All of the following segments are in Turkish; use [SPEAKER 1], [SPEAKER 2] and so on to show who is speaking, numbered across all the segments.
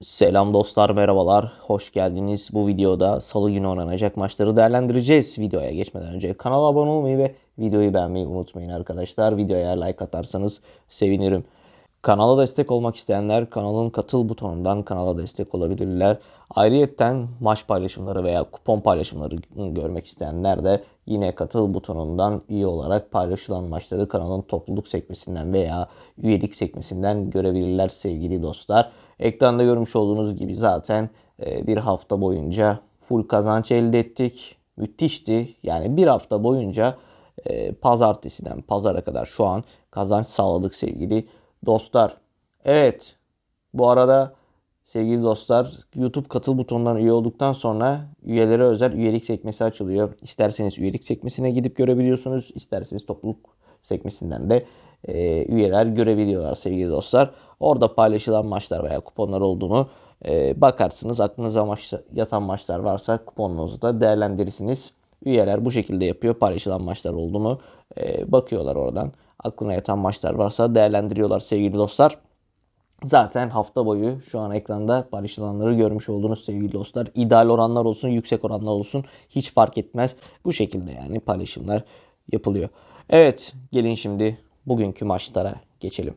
[SPEAKER 1] Selam dostlar, merhabalar. Hoş geldiniz. Bu videoda salı günü oynanacak maçları değerlendireceğiz. Videoya geçmeden önce kanala abone olmayı ve videoyu beğenmeyi unutmayın arkadaşlar. Videoya like atarsanız sevinirim. Kanala destek olmak isteyenler kanalın katıl butonundan kanala destek olabilirler. Ayrıyeten maç paylaşımları veya kupon paylaşımları görmek isteyenler de yine katıl butonundan üye olarak paylaşılan maçları kanalın topluluk sekmesinden veya üyelik sekmesinden görebilirler sevgili dostlar. Ekranda görmüş olduğunuz gibi zaten e, bir hafta boyunca full kazanç elde ettik. Müthişti. Yani bir hafta boyunca e, pazartesiden pazara kadar şu an kazanç sağladık sevgili dostlar. Evet bu arada sevgili dostlar YouTube katıl butonundan üye olduktan sonra üyelere özel üyelik sekmesi açılıyor. İsterseniz üyelik sekmesine gidip görebiliyorsunuz. İsterseniz topluluk sekmesinden de e, üyeler görebiliyorlar sevgili dostlar. Orada paylaşılan maçlar veya kuponlar olduğunu e, bakarsınız. Aklınıza maç, yatan maçlar varsa kuponunuzu da değerlendirirsiniz. Üyeler bu şekilde yapıyor. Paylaşılan maçlar oldu mu e, bakıyorlar oradan. Aklına yatan maçlar varsa değerlendiriyorlar sevgili dostlar. Zaten hafta boyu şu an ekranda paylaşılanları görmüş olduğunuz sevgili dostlar. İdeal oranlar olsun, yüksek oranlar olsun hiç fark etmez. Bu şekilde yani paylaşımlar yapılıyor. Evet gelin şimdi bugünkü maçlara geçelim.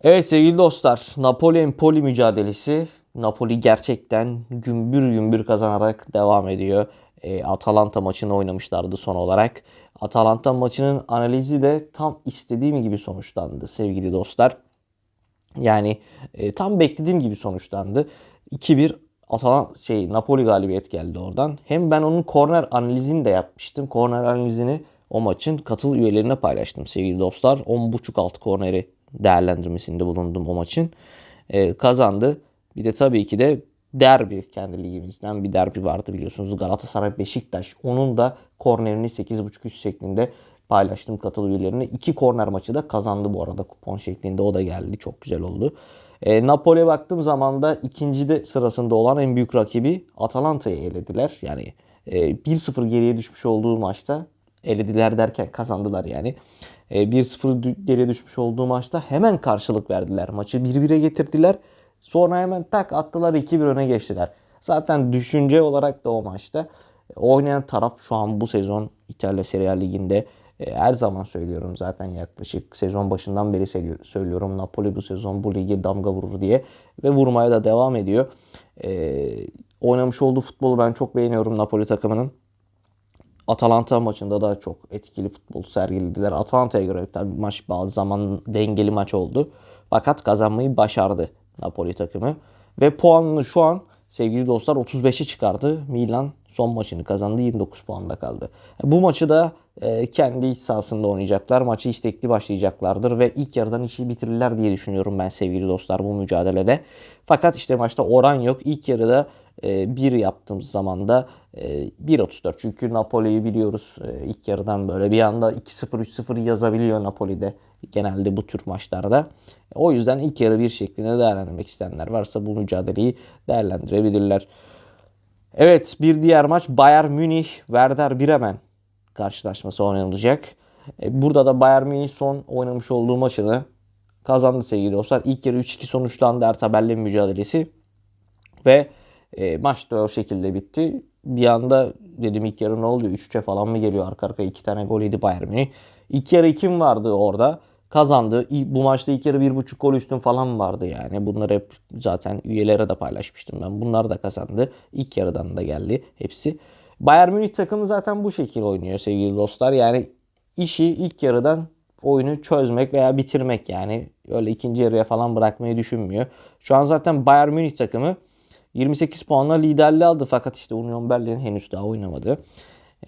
[SPEAKER 1] Evet sevgili dostlar Napoli Empoli mücadelesi. Napoli gerçekten gümbür gümbür kazanarak devam ediyor. E, Atalanta maçını oynamışlardı son olarak. Atalanta maçının analizi de tam istediğim gibi sonuçlandı sevgili dostlar. Yani e, tam beklediğim gibi sonuçlandı. 2-1 Atalan şey Napoli galibiyet geldi oradan. Hem ben onun korner analizini de yapmıştım. Korner analizini o maçın katıl üyelerine paylaştım sevgili dostlar. 10.5 alt korneri değerlendirmesinde bulundum o maçın. E, kazandı. Bir de tabii ki de derbi kendi ligimizden bir derbi vardı biliyorsunuz. Galatasaray Beşiktaş. Onun da kornerini 8.5 üst şeklinde paylaştım katıl üyelerine. İki korner maçı da kazandı bu arada kupon şeklinde. O da geldi. Çok güzel oldu. E, Napoli'ye baktığım zaman da ikinci de sırasında olan en büyük rakibi Atalanta'yı elediler. Yani e, 1-0 geriye düşmüş olduğu maçta elediler derken kazandılar yani. E, 1-0 geriye düşmüş olduğu maçta hemen karşılık verdiler. Maçı 1-1'e getirdiler. Sonra hemen tak attılar 2-1 öne geçtiler. Zaten düşünce olarak da o maçta oynayan taraf şu an bu sezon İtalya Serie A Ligi'nde e, her zaman söylüyorum zaten yaklaşık sezon başından beri söylüyorum. Napoli bu sezon bu ligi damga vurur diye ve vurmaya da devam ediyor. E, oynamış olduğu futbolu ben çok beğeniyorum Napoli takımının. Atalanta maçında da çok etkili futbol sergilediler. Atalanta'ya göre tabii maç bazı zaman dengeli maç oldu. Fakat kazanmayı başardı Napoli takımı. Ve puanını şu an sevgili dostlar 35'e çıkardı. Milan son maçını kazandı 29 puanda kaldı. Bu maçı da e, kendi iç sahasında oynayacaklar. Maçı istekli başlayacaklardır ve ilk yarıdan işi bitirirler diye düşünüyorum ben sevgili dostlar bu mücadelede. Fakat işte maçta oran yok. İlk yarıda 1 yaptığımız zaman da e, 1.34. Çünkü Napoli'yi biliyoruz e, ilk yarıdan böyle bir anda 2-0 3-0 yazabiliyor Napoli'de genelde bu tür maçlarda. O yüzden ilk yarı bir şeklinde değerlendirmek isteyenler varsa bu mücadeleyi değerlendirebilirler. Evet bir diğer maç Bayern Münih Werder Bremen karşılaşması oynanacak. E, burada da Bayern Münih son oynamış olduğu maçını kazandı sevgili dostlar. İlk yarı 3-2 sonuçlandı Erta Berlin mücadelesi. Ve e, maç da o şekilde bitti. Bir anda dedim ilk yarı ne oldu? 3-3'e falan mı geliyor? Arka arkaya 2 tane gol yedi Bayern Münih. İlk yarı kim vardı orada? Kazandı. Bu maçta ilk yarı 1.5 gol üstün falan vardı yani. Bunları hep zaten üyelere de paylaşmıştım ben. Bunlar da kazandı. İlk yarıdan da geldi hepsi. Bayern Münih takımı zaten bu şekilde oynuyor sevgili dostlar. Yani işi ilk yarıdan oyunu çözmek veya bitirmek yani. Öyle ikinci yarıya falan bırakmayı düşünmüyor. Şu an zaten Bayern Münih takımı 28 puanla liderliği aldı fakat işte Union Berlin henüz daha oynamadı.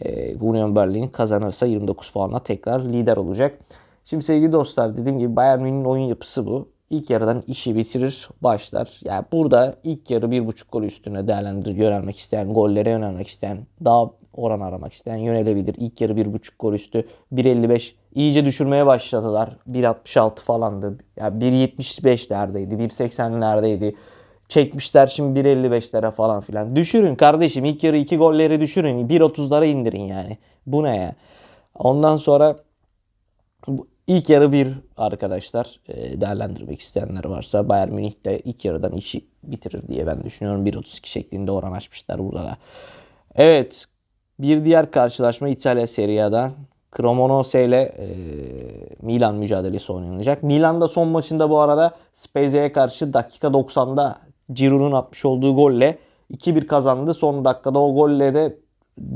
[SPEAKER 1] Ee, Union Berlin kazanırsa 29 puanla tekrar lider olacak. Şimdi sevgili dostlar dediğim gibi Bayern Münih'in oyun yapısı bu. İlk yarıdan işi bitirir, başlar. Yani burada ilk yarı bir buçuk gol üstüne değerlendir, yönelmek isteyen, gollere yönelmek isteyen, daha oran aramak isteyen yönelebilir. İlk yarı bir buçuk gol üstü 1.55 iyice düşürmeye başladılar. 1.66 falandı. Yani 1.75'lerdeydi, 1.80'lerdeydi. Çekmişler şimdi 1.55'lere falan filan. Düşürün kardeşim ilk yarı iki golleri düşürün. 1.30'lara indirin yani. Bu ne ya? Ondan sonra İlk yarı bir arkadaşlar e, değerlendirmek isteyenler varsa Bayern Münih de ilk yarıdan işi bitirir diye ben düşünüyorum. 1.32 şeklinde oran açmışlar burada da. Evet bir diğer karşılaşma İtalya Serie A'dan Cremonese ile e, Milan mücadelesi oynanacak. Milan'da son maçında bu arada Spezia'ya karşı dakika 90'da Giroud'un atmış olduğu golle 2-1 kazandı. Son dakikada o golle de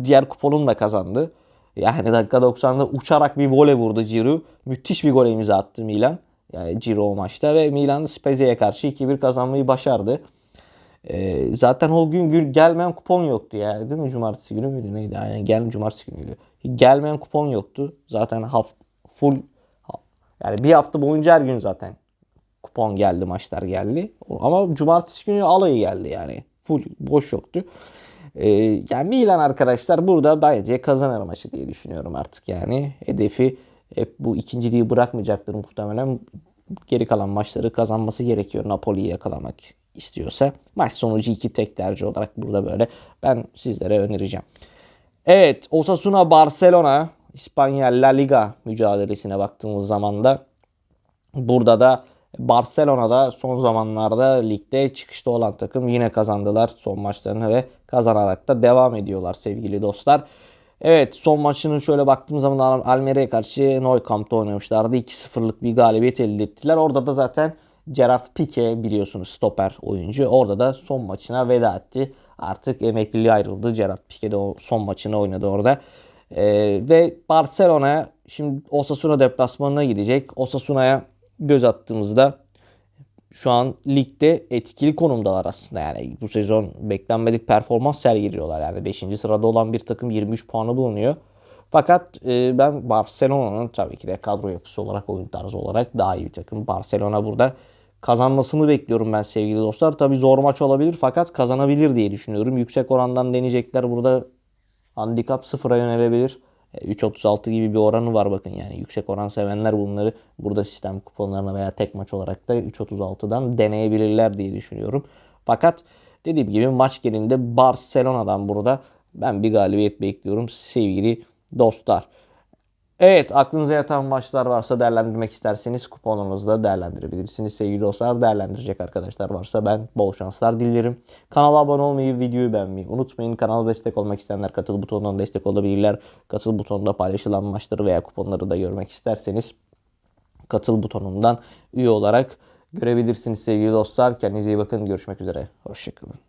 [SPEAKER 1] diğer kuponun da kazandı. Yani dakika 90'da uçarak bir voley vurdu Giroud. Müthiş bir gol imza attı Milan. Yani Giroud o maçta ve Milan Spezia'ya karşı 2-1 kazanmayı başardı. Ee, zaten o gün gün gelmeyen kupon yoktu ya. Değil mi? Cumartesi günü müydü neydi? Yani gel cumartesi günüydü. Gelmeyen kupon yoktu. Zaten haft full yani bir hafta boyunca her gün zaten kupon geldi, maçlar geldi. Ama cumartesi günü alayı geldi yani. Full boş yoktu. Ee, yani Milan arkadaşlar burada bence kazanır maçı diye düşünüyorum artık yani. Hedefi hep bu ikinciliği bırakmayacaktır muhtemelen. Geri kalan maçları kazanması gerekiyor Napoli'yi yakalamak istiyorsa. Maç sonucu iki tek tercih olarak burada böyle ben sizlere önereceğim. Evet Osasuna Barcelona İspanya La Liga mücadelesine baktığımız zaman da burada da Barcelona'da son zamanlarda ligde çıkışta olan takım yine kazandılar son maçlarını ve kazanarak da devam ediyorlar sevgili dostlar. Evet son maçının şöyle baktığımız zaman Almeria'ya karşı Nou oynamışlardı. 2-0'lık bir galibiyet elde ettiler. Orada da zaten Gerard Pique biliyorsunuz stoper oyuncu. Orada da son maçına veda etti. Artık emekliliğe ayrıldı. Gerard Pique de o son maçını oynadı orada. Ee, ve Barcelona şimdi Osasuna deplasmanına gidecek. Osasuna'ya göz attığımızda şu an ligde etkili konumdalar aslında. Yani bu sezon beklenmedik performans sergiliyorlar. Yani 5. sırada olan bir takım 23 puanı bulunuyor. Fakat e, ben Barcelona'nın tabii ki de kadro yapısı olarak, oyun tarzı olarak daha iyi bir takım. Barcelona burada kazanmasını bekliyorum ben sevgili dostlar. Tabii zor maç olabilir fakat kazanabilir diye düşünüyorum. Yüksek orandan deneyecekler. Burada handikap sıfıra yönelebilir. 3.36 gibi bir oranı var bakın yani yüksek oran sevenler bunları burada sistem kuponlarına veya tek maç olarak da 3.36'dan deneyebilirler diye düşünüyorum. Fakat dediğim gibi maç genelinde Barcelona'dan burada ben bir galibiyet bekliyorum sevgili dostlar. Evet aklınıza yatan maçlar varsa değerlendirmek isterseniz kuponunuzda değerlendirebilirsiniz. Sevgili dostlar değerlendirecek arkadaşlar varsa ben bol şanslar dilerim. Kanala abone olmayı, videoyu beğenmeyi unutmayın. Kanala destek olmak isteyenler katıl butonundan destek olabilirler. Katıl butonunda paylaşılan maçları veya kuponları da görmek isterseniz katıl butonundan üye olarak görebilirsiniz sevgili dostlar. Kendinize iyi bakın. Görüşmek üzere. Hoşçakalın.